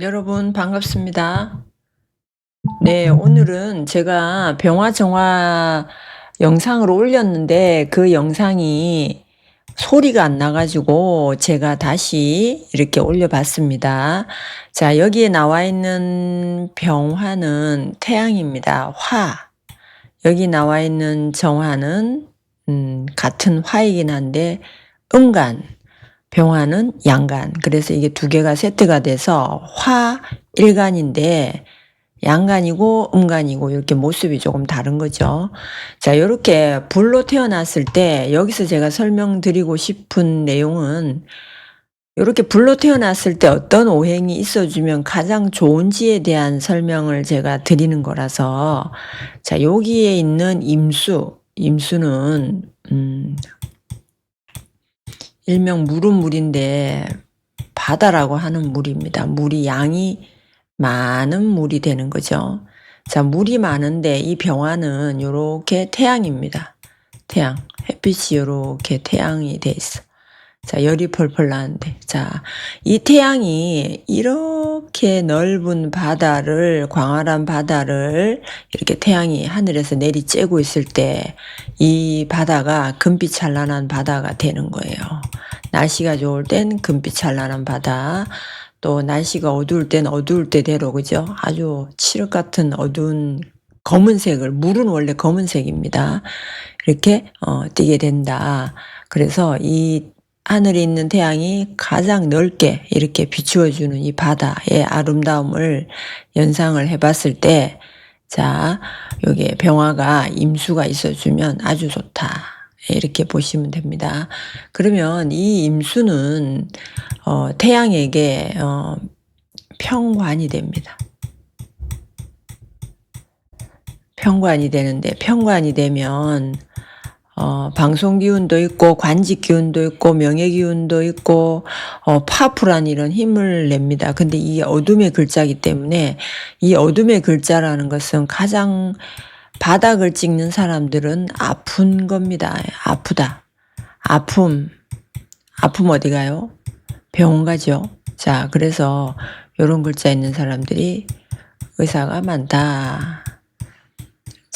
여러분 반갑습니다. 네, 오늘은 제가 병화 정화 영상을 올렸는데 그 영상이 소리가 안 나가지고 제가 다시 이렇게 올려봤습니다. 자, 여기에 나와 있는 병화는 태양입니다. 화. 여기 나와 있는 정화는 음, 같은 화이긴 한데 음간. 병화는 양간. 그래서 이게 두 개가 세트가 돼서 화 일간인데 양간이고 음간이고 이렇게 모습이 조금 다른 거죠. 자, 이렇게 불로 태어났을 때 여기서 제가 설명드리고 싶은 내용은 이렇게 불로 태어났을 때 어떤 오행이 있어주면 가장 좋은지에 대한 설명을 제가 드리는 거라서 자, 여기에 있는 임수, 임수는 음, 일명 물은 물인데 바다라고 하는 물입니다. 물이 양이 많은 물이 되는 거죠. 자, 물이 많은데 이 병화는 요렇게 태양입니다. 태양. 햇빛이 요렇게 태양이 돼 있어. 자, 열이 펄펄 나는데. 자, 이 태양이 이렇게 넓은 바다를, 광활한 바다를 이렇게 태양이 하늘에서 내리 쬐고 있을 때 이 바다가 금빛 찬란한 바다가 되는 거예요. 날씨가 좋을 땐 금빛 찬란한 바다, 또 날씨가 어두울 땐 어두울 때대로 그죠? 아주 칠흑 같은 어두운 검은색을 물은 원래 검은색입니다. 이렇게 어, 띄게 된다. 그래서 이 하늘에 있는 태양이 가장 넓게 이렇게 비추어주는 이 바다의 아름다움을 연상을 해봤을 때, 자, 여기에 병화가 임수가 있어주면 아주 좋다. 이렇게 보시면 됩니다. 그러면 이 임수는 어, 태양에게 어, 평관이 됩니다. 평관이 되는데 평관이 되면 어, 방송 기운도 있고 관직 기운도 있고 명예 기운도 있고 어, 파풀한 이런 힘을 냅니다. 근데 이 어둠의 글자이기 때문에 이 어둠의 글자라는 것은 가장 바닥을 찍는 사람들은 아픈 겁니다. 아프다. 아픔. 아픔 어디 가요? 병원 가죠. 자, 그래서 요런 글자 있는 사람들이 의사가 많다.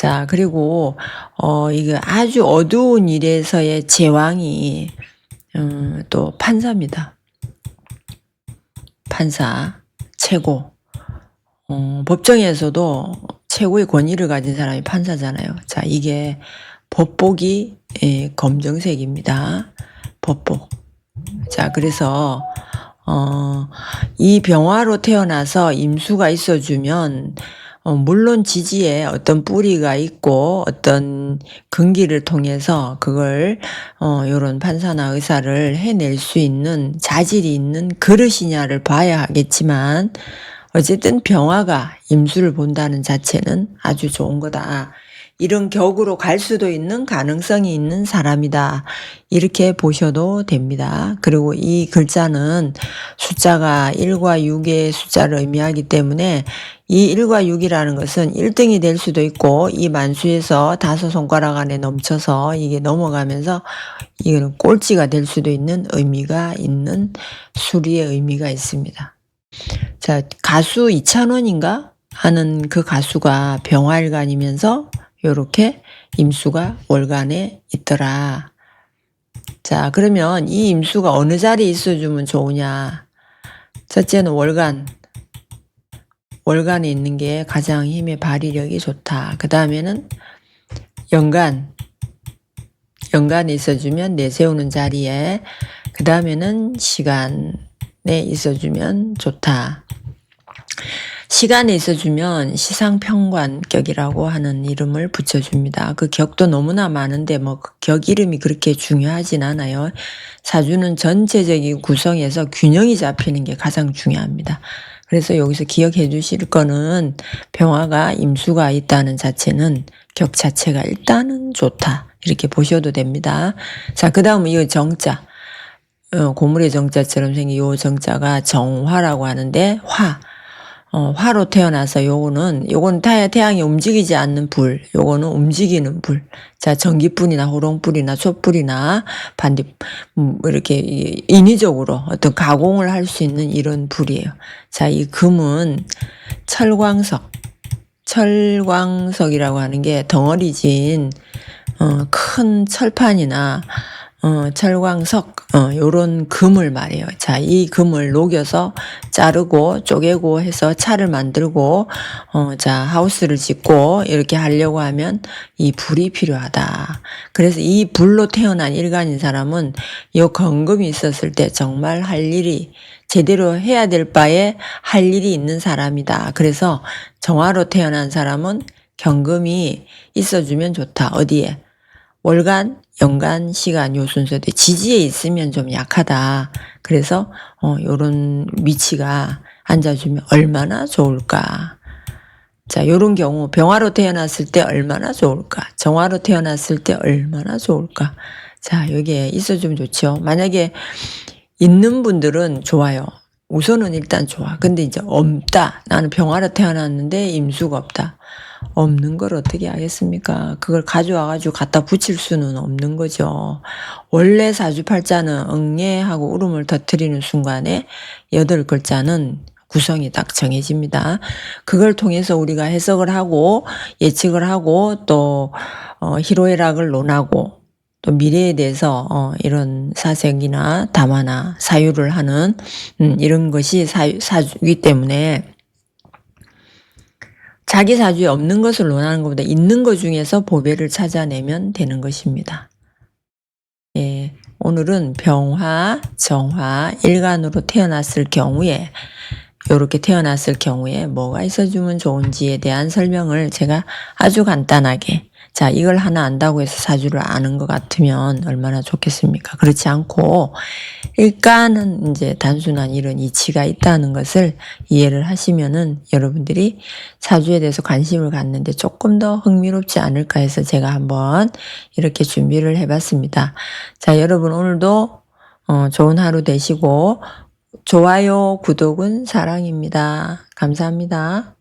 자, 그리고, 어, 이거 아주 어두운 일에서의 제왕이, 음, 또 판사입니다. 판사, 최고. 어, 법정에서도 최고의 권위를 가진 사람이 판사잖아요. 자, 이게 법복이 예, 검정색입니다. 법복. 자, 그래서 어, 이 병화로 태어나서 임수가 있어주면 어, 물론 지지에 어떤 뿌리가 있고 어떤 근기를 통해서 그걸 어, 요런 판사나 의사를 해낼 수 있는 자질이 있는 그릇이냐를 봐야 하겠지만 어쨌든 병화가 임수를 본다는 자체는 아주 좋은 거다. 이런 격으로 갈 수도 있는 가능성이 있는 사람이다. 이렇게 보셔도 됩니다. 그리고 이 글자는 숫자가 1과 6의 숫자를 의미하기 때문에 이 1과 6이라는 것은 1등이 될 수도 있고 이 만수에서 다섯 손가락 안에 넘쳐서 이게 넘어가면서 이거는 꼴찌가 될 수도 있는 의미가 있는 수리의 의미가 있습니다. 자, 가수 이찬원인가 하는 그 가수가 병활관이면서 요렇게 임수가 월간에 있더라. 자, 그러면 이 임수가 어느 자리에 있어주면 좋으냐? 첫째는 월간. 월간에 있는 게 가장 힘의 발휘력이 좋다. 그 다음에는 연간. 연간에 있어주면 내세우는 자리에. 그 다음에는 시간에 있어주면 좋다. 시간에 있어주면 시상평관격이라고 하는 이름을 붙여줍니다. 그 격도 너무나 많은데 뭐 격 이름이 그렇게 중요하진 않아요. 사주는 전체적인 구성에서 균형이 잡히는 게 가장 중요합니다. 그래서 여기서 기억해 주실 거는 병화가 임수가 있다는 자체는 격 자체가 일단은 좋다. 이렇게 보셔도 됩니다. 자, 그 다음은 이 정자. 어, 고물의 정자처럼 생긴 이 정자가 정화라고 하는데 화. 어, 화로 태어나서 요거는 요건 타- 태양이 움직이지 않는 불, 요거는 움직이는 불. 자, 전기불이나 호롱불이나 촛불이나 반디 음, 이렇게 이- 인위적으로 어떤 가공을 할 수 있는 이런 불이에요. 자, 이 금은 철광석, 철광석이라고 하는 게 덩어리진 어, 큰 철판이나 어, 철광석 어, 요런 금을 말해요. 자, 이 금을 녹여서 자르고 쪼개고 해서 차를 만들고 어, 자, 하우스를 짓고 이렇게 하려고 하면 이 불이 필요하다. 그래서 이 불로 태어난 일간인 사람은 요 건금이 있었을 때 정말 할 일이 제대로 해야 될 바에 할 일이 있는 사람이다. 그래서 정화로 태어난 사람은 경금이 있어주면 좋다. 어디에? 월간, 연간, 시간 요 순서대 지지에 있으면 좀 약하다. 그래서 어 요런 위치가 앉아주면 얼마나 좋을까. 자, 요런 경우 병화로 태어났을 때 얼마나 좋을까? 정화로 태어났을 때 얼마나 좋을까? 자, 여기에 있어 주면 좋죠. 만약에 있는 분들은 좋아요. 우선은 일단 좋아. 근데 이제 없다. 나는 병화로 태어났는데 임수가 없다. 없는 걸 어떻게 하겠습니까? 그걸 가져와가지고 갖다 붙일 수는 없는 거죠. 원래 사주팔자는 응애하고 울음을 터뜨리는 순간에 여덟 글자는 구성이 딱 정해집니다. 그걸 통해서 우리가 해석을 하고 예측을 하고 또 어, 희로애락을 논하고 또 미래에 대해서 어, 이런 사색이나 담화나 사유를 하는 음, 이런 것이 사유, 사주이기 때문에 자기 사주에 없는 것을 논하는 것보다 있는 것 중에서 보배를 찾아내면 되는 것입니다. 예, 오늘은 병화, 정화, 일간으로 태어났을 경우에 이렇게 태어났을 경우에 뭐가 있어주면 좋은지에 대한 설명을 제가 아주 간단하게 자 이걸 하나 안다고 해서 사주를 아는 것 같으면 얼마나 좋겠습니까? 그렇지 않고 일간은 이제 단순한 이런 이치가 있다는 것을 이해를 하시면은 여러분들이 사주에 대해서 관심을 갖는데 조금 더 흥미롭지 않을까 해서 제가 한번 이렇게 준비를 해봤습니다. 자 여러분 오늘도 어, 좋은 하루 되시고 좋아요, 구독은 사랑입니다. 감사합니다.